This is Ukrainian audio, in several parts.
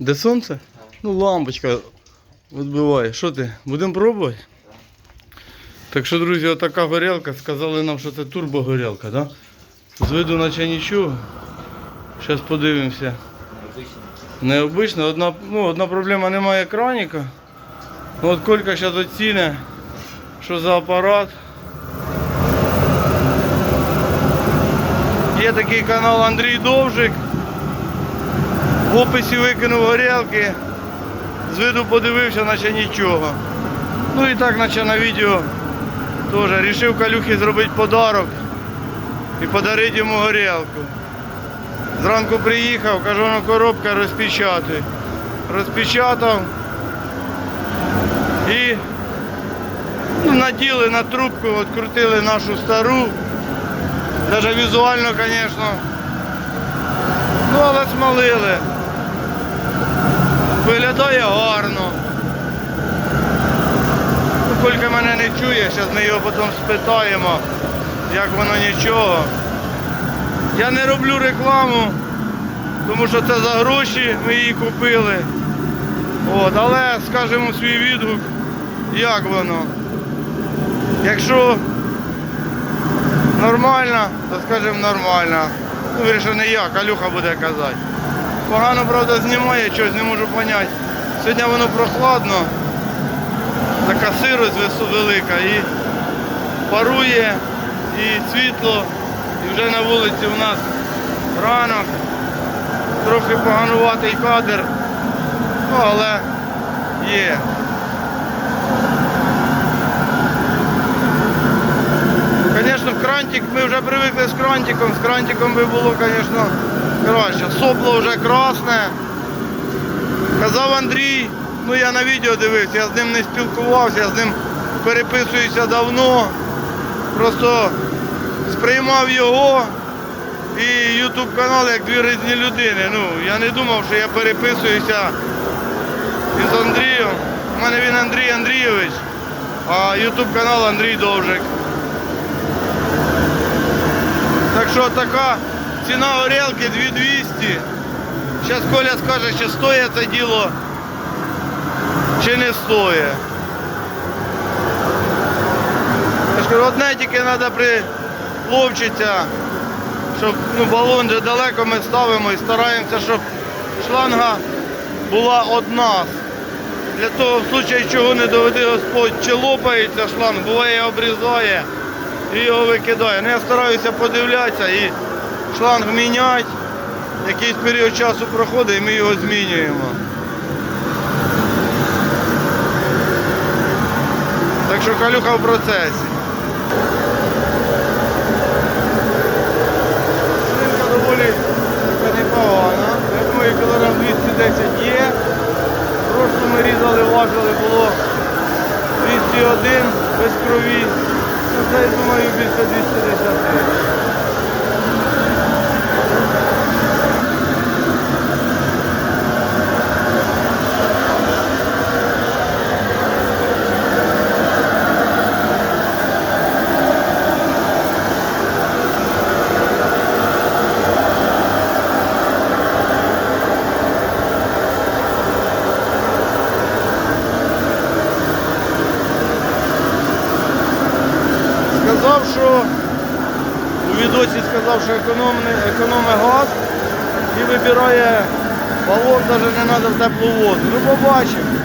Де сонце? Ну, лампочка відбиває. Що ти? Будемо пробувати? Так що, друзі, отака горілка. Сказали нам, що це турбогорілка, так? Да? З виду наче нічого. Зараз подивимося. Необично. Одна, ну, одна проблема немає краніка. Ну, от Колька зараз оціне, що за апарат. Є такий канал Андрій Довжик. В описі викинув горілки. З виду подивився, наче нічого. Ну і так, наче на відео теж рішив Калюхі зробити подарок і подарити йому горілку. Зранку приїхав, кажу, ну коробка розпечатуй. Розпечатав і ну, наділи на трубку, відкрутили нашу стару. Навіть візуально, звісно. Ну, але смалили. Виглядає гарно. Ну, Колька мене не чує, зараз ми його потім спитаємо, як воно нічого. Я не роблю рекламу, тому що це за гроші ми її купили. От, але скажемо свій відгук, як воно. Якщо нормально, то скажемо нормально. Ну, вирішив не я, Калюха буде казати. Погано, правда, знімає, щось не можу зрозуміти. Сьогодні воно прохладно, така сирость велика. І парує, і світло, і вже на вулиці у нас ранок, трохи погануватий кадр, ну але є. Звісно, крантик, ми вже привикли з крантиком, з крантиком би було, звісно, краще. Сопло вже красне. Казав Андрій, ну я на відео дивився, я з ним не спілкувався, я з ним переписуюся давно. Просто сприймав його і ютуб канал як дві різні людини. Ну, я не думав, що я переписуюся із Андрієм. У мене він Андрій Андрійович, а ютуб канал Андрій Довжик. Так що така ціна горілки 2200. Зараз Коля скаже, чи стоїть це діло, чи не стоїть. Кажу, одне тільки треба приловчитися, щоб ну, балон де далеко ми ставимо і стараємося, щоб шланга була одна. Для того, в случаї чого не доведе Господь, чи лопається шланг, буває обрізає і його викидає. Ну, я стараюся подивлятися і шланг міняти. Якийсь період часу проходить і ми його змінюємо. Так що калюха в процесі. Свинка доволі непогана. Я думаю, кілограм 210 є. Прошлу ми різали, важили, було 201 без крові. Ну, це, я думаю, більше 210. Сказав, що у сказав, що економний, економить газ і вибирає балон, навіть не треба теплу воду. Ну побачимо.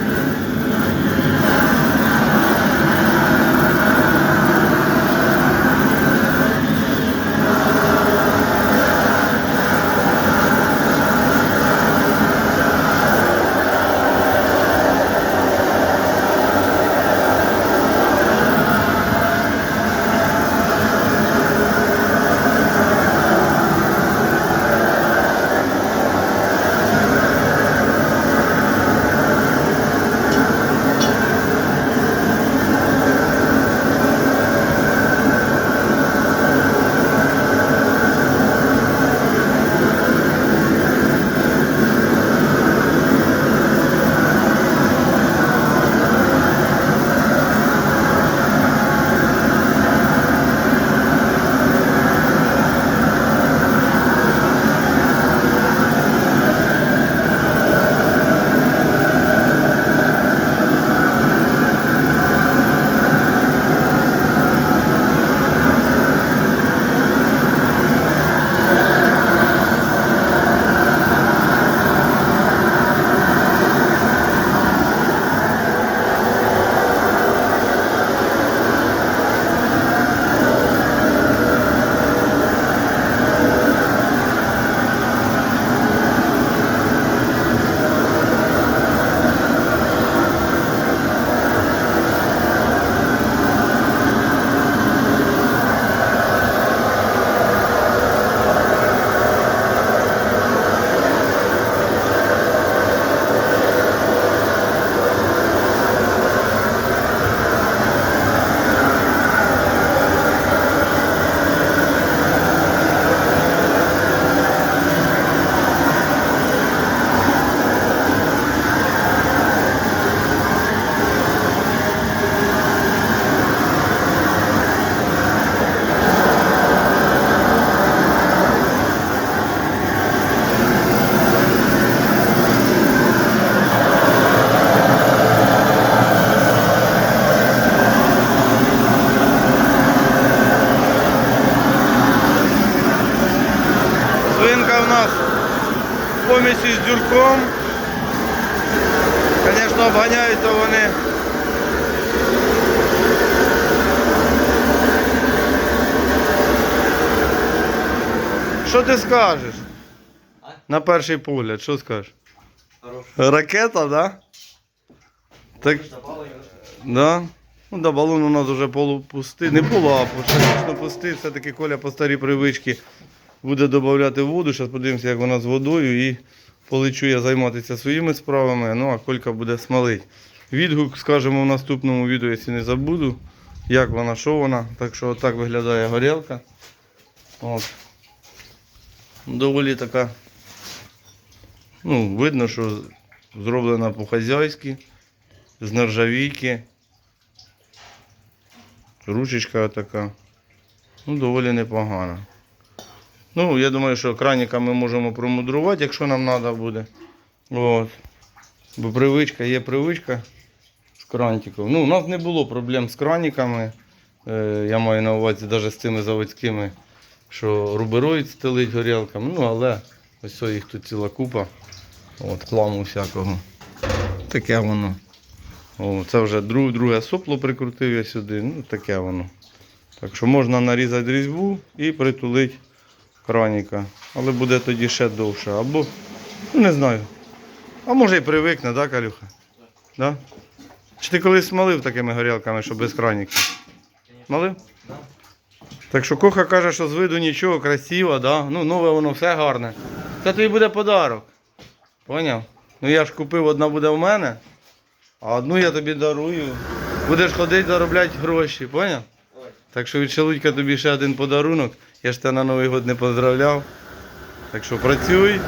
Дзюрком. Звісно, обганяються вони. Що ти скажеш? На перший погляд, що скажеш? Ракета, да? Так, да. Ну, да, балон у нас вже полупустий. Не полу, а практично пустий. Все-таки Коля по старій привичці буде додати воду. Зараз подивимося, як вона з водою. І полечу я займатися своїми справами. Ну, а Колька буде смалить. Відгук скажемо в наступному відео, якщо не забуду, як вона, що вона. Так що отак виглядає горілка. От. Доволі така. Ну, видно, що зроблена по-хазяйськи, з нержавійки. Ручечка така. Ну, доволі непогана. Ну, я думаю, що краніка ми можемо промудрувати, якщо нам треба буде. От. Бо привичка є привичка з крантиком. Ну, у нас не було проблем з краниками. Е, я маю на увазі навіть з цими заводськими, що рубероїд стелить горілками. Ну, але ось їх тут ціла купа. От, хламу всякого. Таке воно. О, це вже друг, друге сопло прикрутив я сюди. Ну, таке воно. Так що можна нарізати різьбу і притулити краніка. Але буде тоді ще довше. Або, ну не знаю. А може і привикне, так, да, Калюха? Да? Чи ти колись смалив такими горілками, що без краніки? Смалив? Да. Так що Коха каже, що з виду нічого, красиво, да? ну нове воно все гарне. Це тобі буде подарок. Поняв? Ну я ж купив, одна буде в мене, а одну я тобі дарую. Будеш ходити заробляти гроші, поняв? Так що від Шелудька тобі ще один подарунок. Я ж тебе на Новий год не поздравляв. Так що працюй.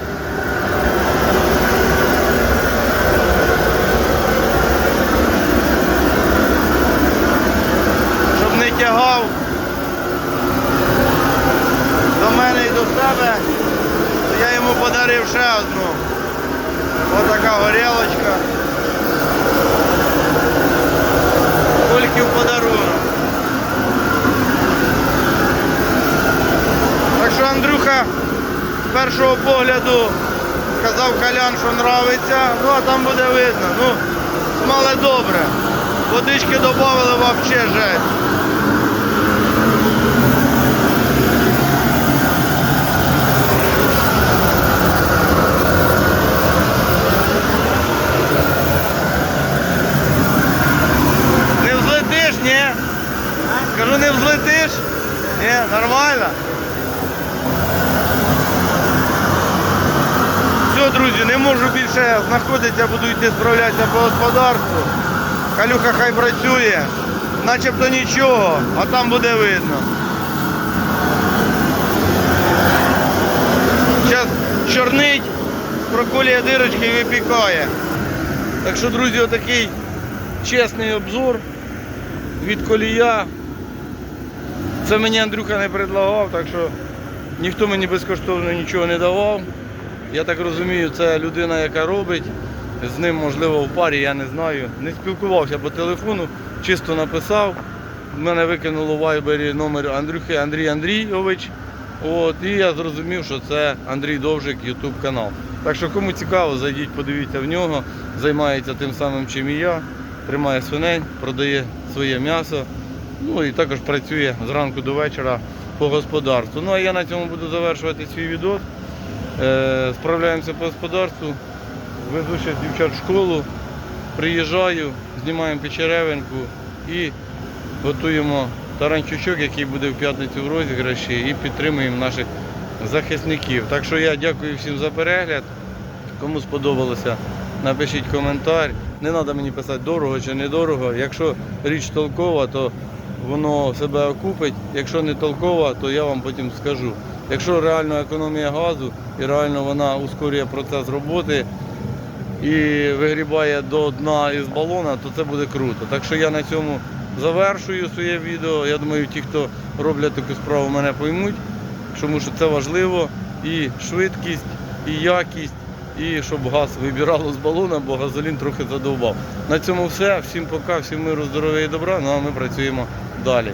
Щоб не тягав до мене і до себе, то я йому подарив ще одну. Отака горілочка. Тільки в подарунок. Так що Андрюха з першого погляду казав Колян, що нравиться, ну а там буде видно. Ну, смале добре. Водички додали взагалі жесть. Не взлетиш, ні? Кажу, не взлетиш? Ні, нормально. Все, друзі, не можу більше знаходитися, буду йти справлятися по господарству. Калюха хай працює, начебто нічого, а там буде видно. Зараз чорнить, проколює дирочки і випікає. Так що, друзі, отакий чесний обзор від колія. Це мені Андрюха не предлагав, так що ніхто мені безкоштовно нічого не давав. Я так розумію, це людина, яка робить. З ним, можливо, в парі, я не знаю. Не спілкувався по телефону, чисто написав. Мене викинуло в вайбері номер Андрюхи Андрій Андрійович. От, і я зрозумів, що це Андрій Довжик, Ютуб канал. Так що кому цікаво, зайдіть, подивіться в нього. Займається тим самим, чим і я. Тримає свиней, продає своє м'ясо. Ну і також працює зранку до вечора по господарству. Ну а я на цьому буду завершувати свій відео. Е, справляємося по господарству. Везу ще дівчат в школу, приїжджаю, знімаємо печеревинку і готуємо таранчучок, який буде в п'ятницю в розіграші, і підтримуємо наших захисників. Так що я дякую всім за перегляд. Кому сподобалося, напишіть коментар. Не треба мені писати дорого чи недорого. Якщо річ толкова, то воно себе окупить. Якщо не толкова, то я вам потім скажу. Якщо реально економія газу і реально вона ускорює процес роботи і вигрібає до дна із балона, то це буде круто. Так що я на цьому завершую своє відео. Я думаю, ті, хто роблять таку справу, мене поймуть, тому що це важливо і швидкість, і якість, і щоб газ вибирало з балона, бо газолін трохи задовбав. На цьому все. Всім пока, всім миру, здоров'я і добра. Ну а ми працюємо далі.